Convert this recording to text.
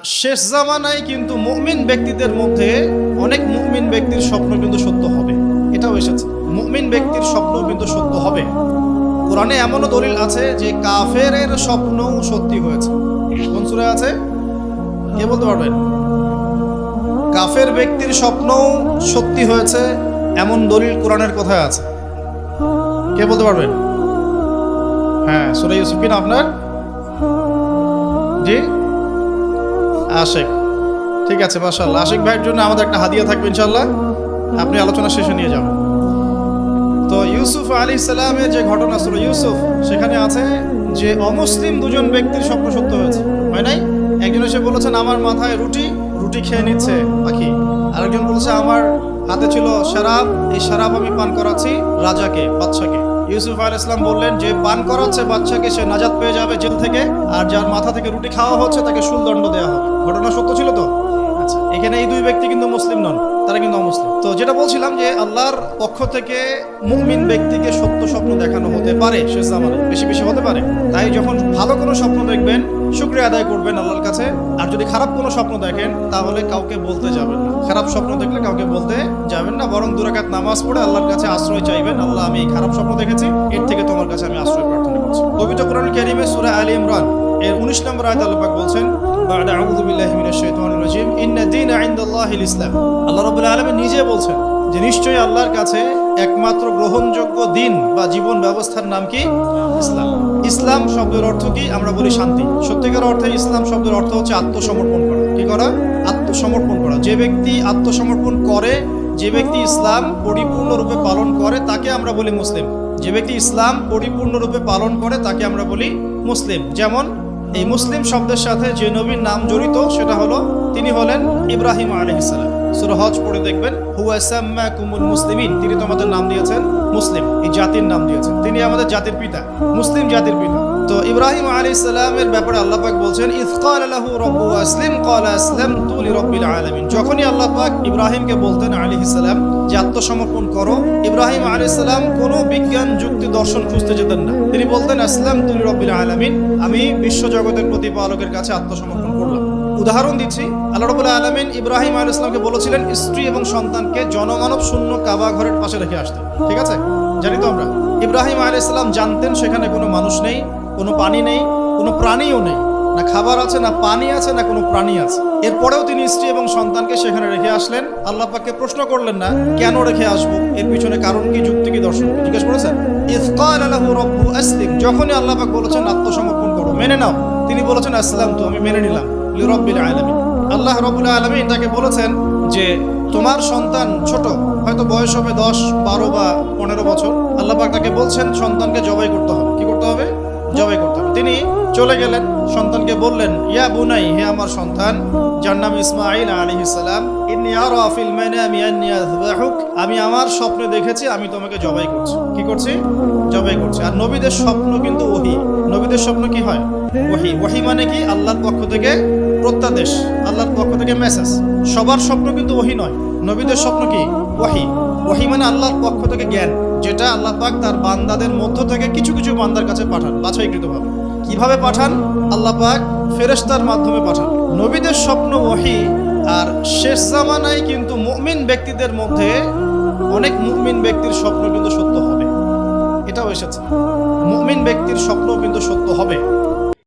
শেষ জামানায় কিন্তু মুমিন ব্যক্তিদের মধ্যে অনেক মুমিন ব্যক্তির স্বপ্ন কিন্তু সত্য হবে। এটাও এসেছে। মুমিন ব্যক্তির স্বপ্ন কিন্তু সত্য হবে। কোরআনে এমনও দলিল আছে যে কাফের স্বপ্ন সত্যি হয়েছে। কোন সুরে আছে? কে বলতে পারবেন? কাফের ব্যক্তির স্বপ্নও সত্যি হয়েছে, এমন দলিল কোরআনের কথায় আছে। কে বলতে পারবেন? হ্যাঁ সুরে ইউসুফ কিনা আপনার? জি? আশেক। ঠিক আছে মাশাল্লাহ আশেক ভাইয়ের জন্য আমাদের একটা হাদিয়া থাকবে ইনশাল্লাহ আপনি আলোচনা শেষে নিয়ে যাবেন তো ইউসুফ আলী সালামের যে ঘটনা ছিল, ইউসুফ, সেখানে আছে যে অমুসলিম দুজন ব্যক্তির স্বপ্ন সত্য হয়েছে। হয় নাই? একজন এসে বলেছেন, আমার মাথায় রুটি রুটি খেয়ে নিচ্ছে পাখি। আরেকজন বলছে, আমার হাতে ছিল শারাব, এই শারাব আমি পান করাচ্ছি রাজাকে বাচ্চাকে ইউসুফ আল ইসলাম বললেন যে পান করাচ্ছে বাচ্চাকে সে নাজাত পেয়ে যাবে জেল থেকে আর যার মাথা থেকে রুটি খাওয়া হচ্ছে তাকে সুলদণ্ড দেওয়া হবে। ঘটনা সত্য ছিল তো? আচ্ছা। এখানে এই দুই ব্যক্তি কিন্তু মুসলিম নন তারা কিন্তু অমুসলিম। তো যেটা বলছিলাম যে আল্লাহর পক্ষ থেকে মুমিন ব্যক্তিকে সত্য স্বপ্ন দেখানো হতে পারে শেষ জামানে বেশি বেশি হতে পারে। তাই যখন ভালো কোনো স্বপ্ন দেখবেন শুক্রিয়া আদায় করবেন আল্লাহর কাছে। আর যদি খারাপ কোনো স্বপ্ন দেখেন, তাহলে কাউকে বলতে যাবেন না। খারাপ স্বপ্ন দেখলে কাউকে বলতে যাবেন না, বরং দুরাকাত নামাজ পড়ে আল্লাহর কাছে আশ্রয় চাইবেন। আল্লাহ, আমি খারাপ স্বপ্ন দেখেছি, এর থেকে তোমার কাছে আমি আশ্রয় প্রার্থনা করছি। পবিত্র কোরআন কারিমে সূরা আলী ইমরান, এর 19 নম্বর আয়াত আল্লাহ পাক বলছেন, বা'দা আউযু বিল্লাহি মিনাশ শাইতানির রাজিম ইন্না দীনা ইনদাল্লাহিল ইসলাম। আল্লাহ রাব্বুল আলামিন নিজে বলছেন যে নিশ্চয়ই আল্লাহর কাছে একমাত্র গ্রহণযোগ্য দিন বা জীবন ব্যবস্থার নাম কি? ইসলাম। ইসলাম শব্দের অর্থ কি? আমরা বলি শান্তি। সত্যিকার অর্থে ইসলাম শব্দের অর্থ হচ্ছে আত্মসমর্পণ করা। কি করা? আত্মসমর্পণ করা। যে ব্যক্তি আত্মসমর্পণ করে, যে ব্যক্তি ইসলাম পরিপূর্ণরূপে পালন করে, তাকে আমরা বলি মুসলিম। যে ব্যক্তি ইসলাম পরিপূর্ণরূপে পালন করে, তাকে আমরা বলি মুসলিম। যেমন এই মুসলিম শব্দের সাথে যে নবীর নাম জড়িত, সেটা হলো তিনি হলেন ইব্রাহিম আলহিসাল্লাম সুরা হজ পড়ে দেখবেন হুয়াসাম্মা কুমুল মুসলিমিন তিনি তোমাদের নাম দিয়েছেন মুসলিম, এই জাতির নাম দিয়েছেন। তিনি আমাদের জাতির পিতা, মুসলিম জাতির পিতা। তো ইব্রাহিম আলী সালামের ব্যাপারে বলছেন রব্বু আসলিম ক্বালা আসলামতু লিরাব্বিল আলামিন যখনই ইব্রাহিমকে বলতেন আলাইহিস সালাম, যে আত্মসমর্পণ করো ইব্রাহিম আলাইহিস সালাম কোনো বিজ্ঞান যুক্তি দর্শন খুঁজতে যেতেন না। তিনি বলতেন আসলাম তুলি রব্বিল আলামিন আমি বিশ্বজগতের প্রতিপালকের কাছে আত্মসমর্পণ করলাম। উদাহরণ দিচ্ছি। আল্লাহ রবুল্লাহ আলমিন ইব্রাহিম আল ইসলামকে বলেছিলেন, স্ত্রী এবং সন্তানকে জনমানব শূন্য কাবা ঘরের পাশে রেখে আসতে। ঠিক আছে? জানি তো আমরা। ইব্রাহিম আল ইসলাম জানতেন সেখানে কোনো মানুষ নেই, কোনো পানি নেই, কোনো প্রাণীও নেই। না খাবার আছে, না পানি আছে, না কোনো প্রাণী আছে। এরপরেও তিনি স্ত্রী এবং সন্তানকে সেখানে রেখে আসলেন। আল্লাহ পাককে প্রশ্ন করলেন, না, কেন রেখে আসব? এর পিছনে কারণ কি, যুক্তি কি, দর্শন জিজ্ঞেস করেছেন। আসলিম। যখনই আল্লাহ পাক বলেছেন, আত্মসমর্পণ করো। মেনে নাও। তিনি বলেছেন আসসালাম তো, আমি মেনে নিলাম। আল্লাহ রবুল আলমিন তাকে বলেছেন যে, তোমার সন্তান ছোট, হয়তো বয়স হবে দশ, বারো বা পনেরো বছর। আল্লাহ তাকে বলছেন, সন্তানকে জবাই করতে হবে। কি করতে হবে? জবাই করতে হবে। তিনি চলে গেলেন। সন্তানকে বললেন, ইয়া বুনাই, হে আমার সন্তান, যার নাম ইসমাইল আলাইহিস সালাম, ইন্নী আরা ফিল মানামি আন্নী আমি আমার স্বপ্নে দেখেছি, আমি তোমাকে জবাই করছি। কি করছি? জবাই করছি। আর নবীদের স্বপ্ন কিন্তু ওহি। নবীদের স্বপ্ন কি হয়? ওহি। ওহি মানে কি? আল্লাহর পক্ষ থেকে প্রত্যাদেশ, আল্লাহর পক্ষ থেকে মেসেজ সবার স্বপ্ন কিন্তু ওহি নয়। নবীদের স্বপ্ন কি? ওহি। ওহি মানে আল্লাহর পক্ষ থেকে জ্ঞান, যেটা আল্লাহ পাক তার বান্দাদের মধ্য থেকে কিছু কিছু বান্দার কাছে পাঠান, বাছাইকৃতভাবে। কীভাবে পাঠান? আল্লাহ পাক ফেরেস্তার মাধ্যমে পাঠান। নবীদের স্বপ্ন ওহি, আর শেষ জামানায় কিন্তু মুমিন ব্যক্তিদের মধ্যে অনেক মুমিন ব্যক্তির স্বপ্ন কিন্তু সত্য হবে। এটাও এসেছে। মুমিন ব্যক্তির স্বপ্ন কিন্তু সত্য হবে।